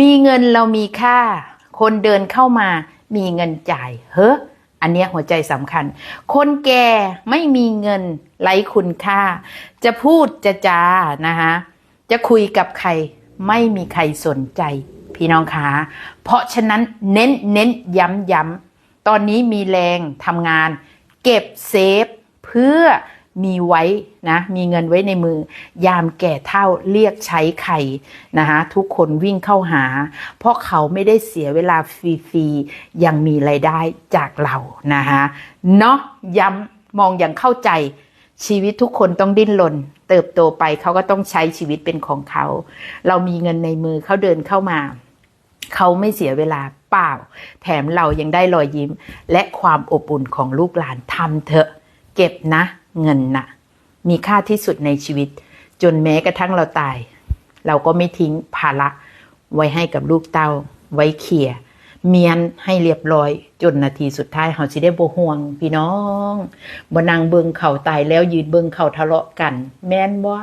มีเงินเรามีค่า คนเดินเข้ามามีเงินจ่าย เฮ้ออันนี้หัวใจสำคัญ คนแก่ไม่มีเงินไร้คุณค่า จะพูดจะจานะคะจะคุยกับใครไม่มีใครสนใจ พี่น้องคะเพราะฉะนั้นเน้นเน้นย้ำย้ำตอนนี้มีแรงทำงาน เก็บเซฟเพื่อ มีไว้นะมีเงินไว้ในมือ ยามแก่เท่าเรียกใช้ใครนะคะทุกคนวิ่งเข้าหา เพราะเขาไม่ได้เสียเวลาฟรีๆยังมีไรายได้จากเรานะคะเนาะย้ำมองอย่างเข้าใจชีวิตทุกคนต้องดิ้นรนเติบโตไปเขาก็ต้องใช้ชีวิตเป็นของเขา เรามีเงินในมือเขาเดินเข้ามา เขาไม่เสียเวลาเปล่า แถมเรายังได้รอยยิ้ม และความอบอุ่นของลูกหลานทำเถอะ เก็บนะ เงินนะมีค่าที่สุดในชีวิต จนแม้กระทั่งเราตาย เราก็ไม่ทิ้งภาระไว้ให้กับลูกเต้า ไว้เคลียเมียนให้เรียบร้อย จนนาทีสุดท้ายเขาสิได้บ่ห่วง พี่น้องบ่นางเบิงเข่าตายแล้วยืนเบิงเข่าทะเลาะกัน แม่นบ่